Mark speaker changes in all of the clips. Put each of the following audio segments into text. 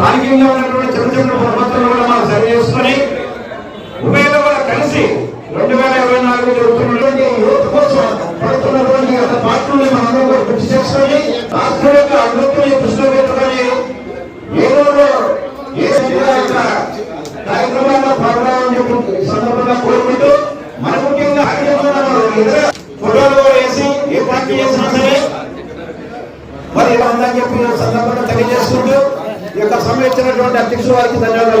Speaker 1: స్థానికంగా ఉన్నటువంటి చిన్న చిన్న ప్రభుత్వాలు కూడా మనం సరి చేసుకుని ఉభయలో కూడా కలిసి రెండు వేల ఇరవై నాలుగు జరుగుతున్నటువంటి యువత కోసం పడుతున్నటువంటి గత పార్టీని మనందరం కూడా కృషి చేసుకొని రాష్ట్రం ఈ యొక్క సమయం ఇచ్చినటువంటి అధ్యక్షుల వారికి ధన్యవాదాలు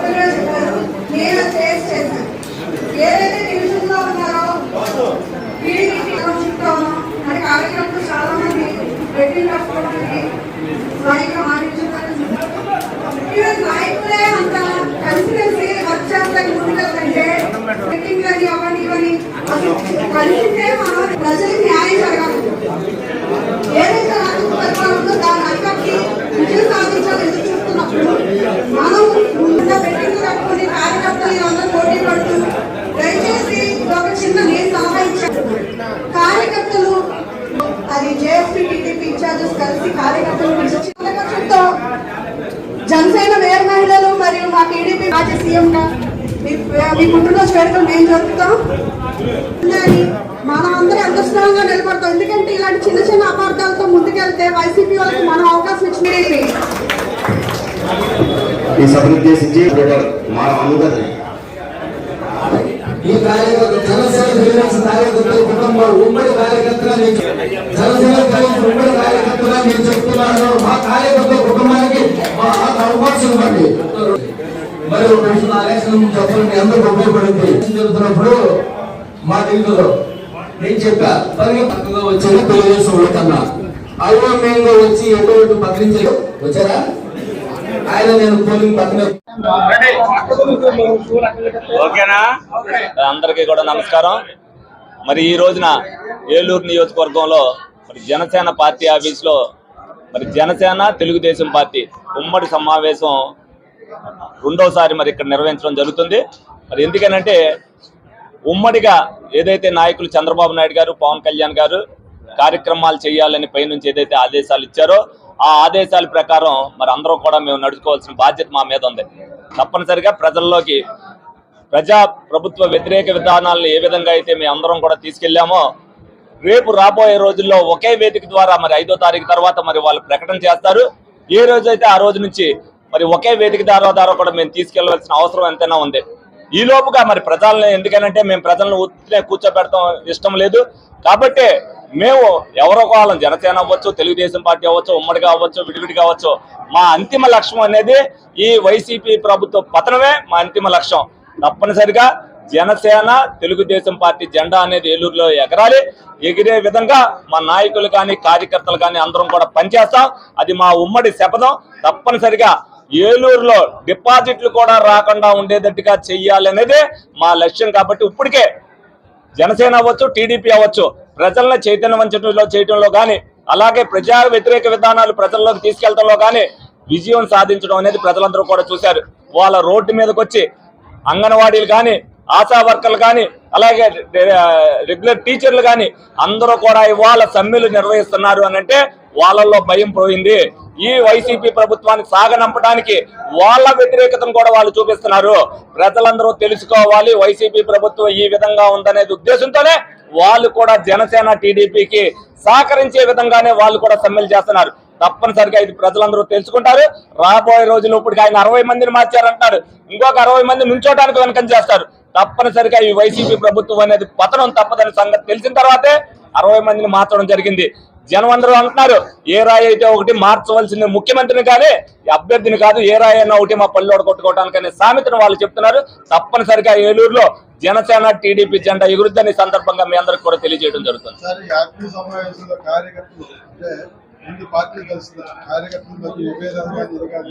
Speaker 1: తెలియజేసుకుంటున్నాను
Speaker 2: ఏదైతే డివిజన్లో ఉన్నారో టీడీపీ చెప్తాము మరి కార్యక్రమంలో చాలా మంది రెడ్డి రాసుకోవడానికి స్వయంగా నాయకులే అంత కలిసి కలిసి వచ్చేంత మీటింగ్ అని ఇవని అసలు మనం ప్రజలకు న్యాయం జరగాలి. ఏదైతే రాజకీయ పరిపాలన ఉందో అక్కడికి విజయం సాధించాలని ఎదురు చూస్తున్నప్పుడు మనం ముందుగా పెట్టింగ్ కట్టుకుని కార్యకర్తలు అందరూ పోటీ పడుతూ దయచేసి ఒక చిన్న నేను సలహా ఇచ్చాను కార్యకర్తలు అది జేఎస్పీ టీడీపీ ఇన్ఛార్జెస్ కలిసి కార్యకర్తలు పిలిచి చిత్తతో జనసేన వేరు మహిళలు మరియు మా టీడీపీ రాజ్య సీఎంగా మీ మీ పుట్టినరోజు వేడుకలు మేము జరుపుతాం. మనం అందరూ ఎంత స్ట్రాంగ్గా నిలబడతాం ఎందుకంటే ఇలాంటి చిన్న చిన్న అపార్థాలతో ముందుకెళ్తే వైసీపీ వాళ్ళకి మనం అవకాశం ఇచ్చింది
Speaker 3: ఈ సభను ఉద్దేశించి
Speaker 4: ఈ కార్యకర్త జనసేన కార్యకర్తల కుటుంబం ఉమ్మడి కార్యకర్తగా నేను జనసేన ఉమ్మడి కార్యకర్తగా నేను చెప్తున్నాను. మా కార్యకర్త కుటుంబానికి మా అవకాశం ఇవ్వండి. మరి ఒక విషయం ఆలస్యం చెప్పండి ఎందుకు ఉపయోగపడింది. జరుగుతున్నప్పుడు మా దిగులో నేను చెప్పా పని పక్కగా వచ్చేది తెలుగుదేశం ఓటన్నా అయోమయంగా వచ్చి ఎటువంటి పక్కన వచ్చారా? ఆయన నేను పోలింగ్ పక్కన.
Speaker 5: ఓకేనా? అందరికీ కూడా నమస్కారం. మరి ఈ రోజున ఏలూరు నియోజకవర్గంలో మరి జనసేన పార్టీ ఆఫీస్లో మరి జనసేన తెలుగుదేశం పార్టీ ఉమ్మడి సమావేశం రెండోసారి మరి ఇక్కడ నిర్వహించడం జరుగుతుంది. మరి ఎందుకనంటే ఉమ్మడిగా ఏదైతే నాయకులు చంద్రబాబు నాయుడు గారు పవన్ కళ్యాణ్ గారు కార్యక్రమాలు చేయాలని పైనుంచి ఏదైతే ఆదేశాలు ఇచ్చారో ఆ ఆదేశాల ప్రకారం మరి అందరూ కూడా మేము నడుచుకోవాల్సిన బాధ్యత మా మీద ఉంది. తప్పనిసరిగా ప్రజల్లోకి ప్రజా ప్రభుత్వ వ్యతిరేక విధానాలను ఏ విధంగా అయితే మేము అందరం కూడా తీసుకెళ్ళామో రేపు రాబోయే రోజుల్లో ఒకే వేదిక ద్వారా మరి ఐదో తారీఖు తర్వాత మరి వాళ్ళు ప్రకటన చేస్తారు. ఏ రోజైతే ఆ రోజు నుంచి మరి ఒకే వేదిక ద్వారా ద్వారా కూడా మేము తీసుకెళ్ళవలసిన అవసరం ఎంతైనా ఉంది. ఈ లోపుగా మరి ప్రజలను ఎందుకనంటే మేము ప్రజలను ఉత్తినే కూర్చోబెడతాం ఇష్టం లేదు. కాబట్టి మేము ఎవరో కాలం జనసేన అవ్వచ్చు తెలుగుదేశం పార్టీ అవ్వచ్చు ఉమ్మడిగా అవ్వచ్చు విడివిడిగా అవ్వచ్చు మా అంతిమ లక్ష్యం అనేది ఈ వైసీపీ ప్రభుత్వ పతనమే మా అంతిమ లక్ష్యం. తప్పనిసరిగా జనసేన తెలుగుదేశం పార్టీ జెండా అనేది ఏలూరులో ఎగరాలి. ఎగిరే విధంగా మా నాయకులు కానీ కార్యకర్తలు కానీ అందరం కూడా పనిచేస్తాం. అది మా ఉమ్మడి శపథం. తప్పనిసరిగా ఏలూరులో డిపాజిట్లు కూడా రాకుండా ఉండేటట్టుగా చెయ్యాలనేదే మా లక్ష్యం కాబట్టి ఇప్పటికే జనసేన అవ్వచ్చు టీడీపీ అవ్వచ్చు ప్రజలను చైతన్యవంచడంలో చేయడంలో కానీ అలాగే ప్రజా వ్యతిరేక విధానాలు ప్రజల్లోకి తీసుకెళ్ళడంలో కానీ విజయం సాధించడం అనేది ప్రజలందరూ కూడా చూశారు. వాళ్ళ రోడ్డు మీదకి వచ్చి అంగన్వాడీలు కానీ ఆశా వర్కర్లు కానీ అలాగే రెగ్యులర్ టీచర్లు కానీ అందరూ కూడా ఇవాళ సమ్మెలు నిర్వహిస్తున్నారు అని అంటే వాళ్ళల్లో భయం పోయింది. ఈ వైసీపీ ప్రభుత్వానికి సాగనంపడానికి వాళ్ళ వ్యతిరేకతను కూడా వాళ్ళు చూపిస్తున్నారు. ప్రజలందరూ తెలుసుకోవాలి వైసీపీ ప్రభుత్వం ఈ విధంగా ఉందనేది ఉద్దేశంతోనే వాళ్ళు కూడా జనసేన టీడీపీకి సహకరించే విధంగానే వాళ్ళు కూడా సమ్మెలు చేస్తున్నారు. తప్పనిసరిగా ఇది ప్రజలందరూ తెలుసుకుంటారు. రాబోయే రోజులు ఇప్పటికి ఆయన అరవై మందిని మార్చారంటున్నారు. ఇంకొక అరవై మంది నుంచోటానికి వెనకం చేస్తారు. తప్పనిసరిగా ఈ వైసీపీ ప్రభుత్వం అనేది పతనం తప్పదని సంగతి తెలిసిన తర్వాతే అరవై మందిని మార్చడం జరిగింది. జనం అందరూ అంటున్నారు ఏ రాయి అయితే ఒకటి మార్చవలసింది ముఖ్యమంత్రిని కానీ అభ్యర్థిని కాదు ఏ రాయి అయినా ఒకటి మా పల్లెడు కొట్టుకోవడానికి అనే సామెతను వాళ్ళు చెప్తున్నారు. తప్పనిసరిగా ఏలూరులో జనసేన టీడీపీ జెండా ఎగురుద్దని సందర్భంగా మీ అందరికి కూడా తెలియజేయడం జరుగుతుంది.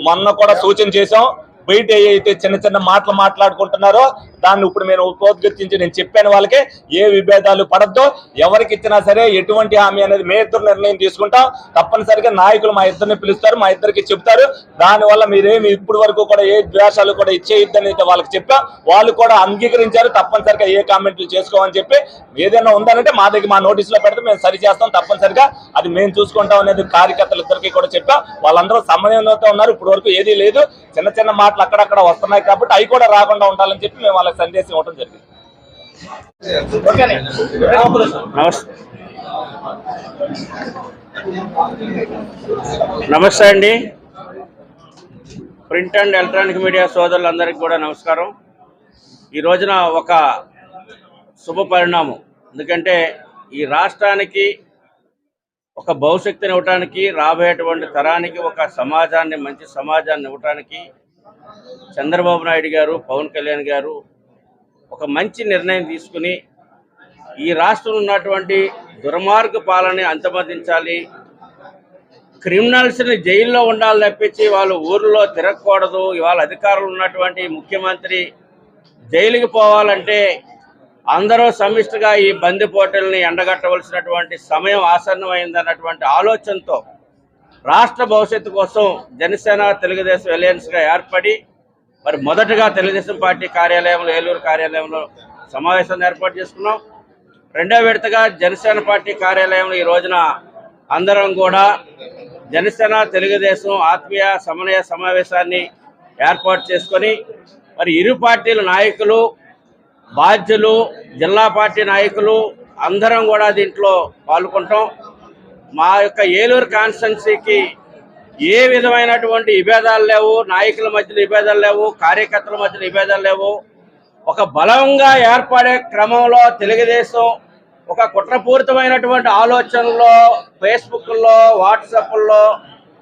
Speaker 5: మొన్న కూడా సూచన చేశాం బయట అయితే చిన్న చిన్న మాటలు మాట్లాడుకుంటున్నారో దాన్ని ఇప్పుడు నేను ఉపోద్ఘాటించి నేను చెప్పాను వాళ్ళకి. ఏ విభేదాలు పడద్దు. ఎవరికి ఇచ్చినా సరే ఎటువంటి హామీ అనేది మే ఇద్దరు నిర్ణయం తీసుకుంటాం. తప్పనిసరిగా నాయకులు మా ఇద్దరిని పిలుస్తారు మా ఇద్దరికి చెప్తారు దానివల్ల మీరేమి ఇప్పటి వరకు కూడా ఏ ద్వేషాలు కూడా ఇచ్చేయద్దని వాళ్ళకి చెప్పాం. వాళ్ళు కూడా అంగీకరించారు. తప్పనిసరిగా ఏ కామెంట్లు చేసుకోమని చెప్పి. ఏదైనా ఉందనంటే మా దగ్గర మా నోటీసులో పెడితే మేము సరి చేస్తాం. తప్పనిసరిగా అది మేము చూసుకుంటాం అనేది కార్యకర్తలు ఇద్దరికి కూడా చెప్పాం. వాళ్ళందరూ సమన్వయంతో ఉన్నారు. ఇప్పటి వరకు ఏదీ లేదు. చిన్న చిన్న మాట మాటలు అక్కడక్కడ వస్తున్నాయి కాబట్టి అవి కూడా రాకుండా ఉండాలని చెప్పి మేము వాళ్ళకి సందేశం ఇవ్వడం జరిగింది.
Speaker 6: నమస్తే. నమస్తే అండి. ప్రింట్ అండ్ ఎలక్ట్రానిక్ మీడియా సోదరులందరికీ కూడా నమస్కారం. ఈ రోజున ఒక శుభ పరిణామం. ఎందుకంటే ఈ రాష్ట్రానికి ఒక భవిష్యత్తుని ఇవ్వటానికి రాబోయేటువంటి తరానికి ఒక సమాజాన్ని మంచి సమాజాన్ని ఇవ్వటానికి చంద్రబాబు నాయుడు గారు పవన్ కళ్యాణ్ గారు ఒక మంచి నిర్ణయం తీసుకుని ఈ రాష్ట్రంలో ఉన్నటువంటి దుర్మార్గ పాలన అంతమొందించాలి. క్రిమినల్స్ని జైల్లో ఉండాలి తప్పించి వాళ్ళు ఊర్లో తిరగకూడదు. ఇవాళ అధికారులు ఉన్నటువంటి ముఖ్యమంత్రి జైలుకి పోవాలంటే అందరూ సమిష్టిగా ఈ బందిపోటల్ని ఎండగట్టవలసినటువంటి సమయం ఆసన్నమైందన్నటువంటి ఆలోచనతో రాష్ట్ర భవిష్యత్తు కోసం జనసేన తెలుగుదేశం అలయన్స్గా ఏర్పడి మరి మొదటగా తెలుగుదేశం పార్టీ కార్యాలయంలో ఏలూరు కార్యాలయంలో సమావేశాన్ని ఏర్పాటు చేసుకున్నాం. రెండో విడతగా జనసేన పార్టీ కార్యాలయంలో ఈ రోజున అందరం కూడా జనసేన తెలుగుదేశం ఆత్మీయ సమన్వయ సమావేశాన్ని ఏర్పాటు చేసుకొని మరి ఇరు పార్టీల నాయకులు బాధ్యులు జిల్లా పార్టీ నాయకులు అందరం కూడా దీంట్లో పాల్గొంటాం. మా యొక్క ఏలూరు కాన్స్టిట్యున్సీకి ఏ విధమైనటువంటి విభేదాలు లేవు నాయకుల మధ్యలో విభేదాలు లేవు కార్యకర్తల మధ్యలో విభేదాలు లేవు. ఒక బలంగా ఏర్పడే క్రమంలో తెలుగుదేశం ఒక కుట్రపూరితమైనటువంటి ఆలోచనలో ఫేస్బుక్లో వాట్సాప్లో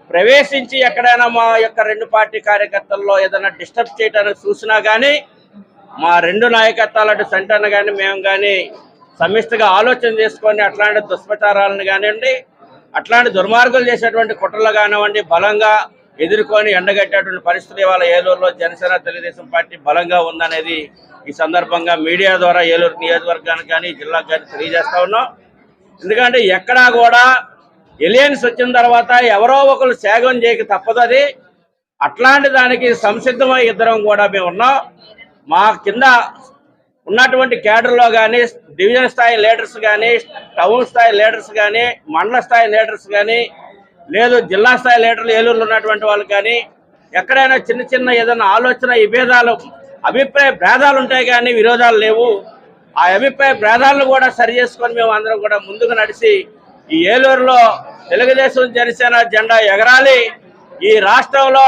Speaker 6: ప్రవేశించి ఎక్కడైనా మా యొక్క రెండు పార్టీ కార్యకర్తల్లో ఏదైనా డిస్టర్బ్ చేయడానికి చూసినా కానీ మా రెండు నాయకత్వాలు అటు సెంటర్ను కానీ మేము కానీ సమిష్టిగా ఆలోచన చేసుకొని అట్లాంటి దుష్ప్రచారాలను కానివ్వండి అట్లాంటి దుర్మార్గులు చేసేటువంటి కుట్రలు కానివ్వండి బలంగా ఎదుర్కొని ఎండగట్టేటువంటి పరిస్థితి ఇవాళ ఏలూరులో జనసేన తెలుగుదేశం పార్టీ బలంగా ఉందనేది ఈ సందర్భంగా మీడియా ద్వారా ఏలూరు నియోజకవర్గానికి కానీ జిల్లాకు కానీ తెలియజేస్తా ఉన్నాం. ఎందుకంటే ఎక్కడా కూడా ఎలియన్స్ వచ్చిన తర్వాత ఎవరో ఒకరు సేగం చేయక తప్పదు అది. అట్లాంటి దానికి సంసిద్ధమై ఇద్దరం కూడా మేము ఉన్నాం. మా కింద ఉన్నటువంటి కేడర్లో కానీ డివిజన్ స్థాయి లీడర్స్ కానీ టౌన్ స్థాయి లీడర్స్ కానీ మండల స్థాయి లీడర్స్ కానీ లేదు జిల్లా స్థాయి లీడర్లు ఏలూరులో ఉన్నటువంటి వాళ్ళు కానీ ఎక్కడైనా చిన్న చిన్న ఏదైనా ఆలోచన విభేదాలు అభిప్రాయ భేదాలు ఉంటాయి కానీ విరోధాలు లేవు. ఆ అభిప్రాయ భేదాలను కూడా సరి చేసుకొని మేము అందరం కూడా ముందుకు నడిచి ఈ ఏలూరులో తెలుగుదేశం జనసేన జెండా ఎగరాలి. ఈ రాష్ట్రంలో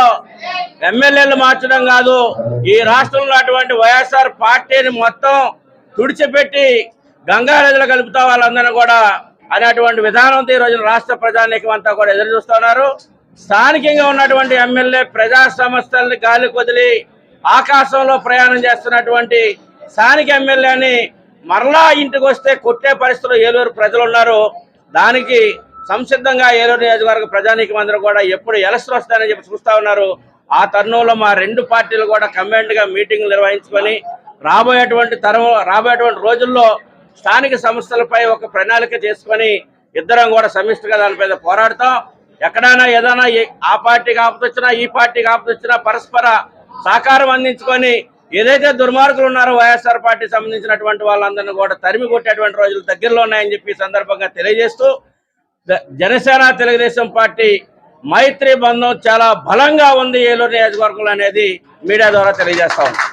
Speaker 6: ఎమ్మెల్యేలు మార్చడం కాదు ఈ రాష్ట్రంలో అటువంటి వైఎస్ఆర్ పార్టీని మొత్తం తుడిచిపెట్టి గంగా నదిలో కలుపుతా వాళ్ళందరూ కూడా అనేటువంటి విధానంతో ఈ రోజున రాష్ట్ర ప్రజానీకం అంతా కూడా ఎదురు చూస్తున్నారు స్థానికంగా ఉన్నటువంటి ఎమ్మెల్యే ప్రజా సమస్యల్ని గాలి కొదిలి ఆకాశంలో ప్రయాణం చేస్తున్నటువంటి స్థానిక ఎమ్మెల్యేని మరలా ఇంటికి వస్తే కొట్టే పరిస్థితులు ఏలూరు ప్రజలు ఉన్నారు. దానికి సంసిద్ధంగా ఏలూరు నియోజకవర్గ ప్రజానీకం అందరూ కూడా ఎప్పుడు ఎలసలు వస్తాయని చెప్పి చూస్తా ఉన్నారు. ఆ తరుణంలో మా రెండు పార్టీలు కూడా కంబైన్డ్గా మీటింగ్లు నిర్వహించుకొని రాబోయేటువంటి తరం రాబోయేటువంటి రోజుల్లో స్థానిక సంస్థలపై ఒక ప్రణాళిక చేసుకొని ఇద్దరం కూడా సమిష్టిగా దానిపై పోరాడతాం. ఎక్కడైనా ఏదైనా ఆ పార్టీకి ఆపదొచ్చినా ఈ పార్టీకి ఆపదొచ్చినా పరస్పర సహకారం అందించుకొని ఏదైతే దుర్మార్గులు ఉన్నారో వైఎస్ఆర్ పార్టీ సంబంధించినటువంటి వాళ్ళందరినీ కూడా తరిమి కొట్టేటువంటి రోజులు దగ్గరలో ఉన్నాయని చెప్పి సందర్భంగా తెలియజేస్తూ జనసేన తెలుగుదేశం పార్టీ మైత్రి బంధం చాలా బలంగా ఉంది ఏలూరు నియోజకవర్గంలో అనేది మీడియా ద్వారా తెలియజేస్తా ఉన్నాం.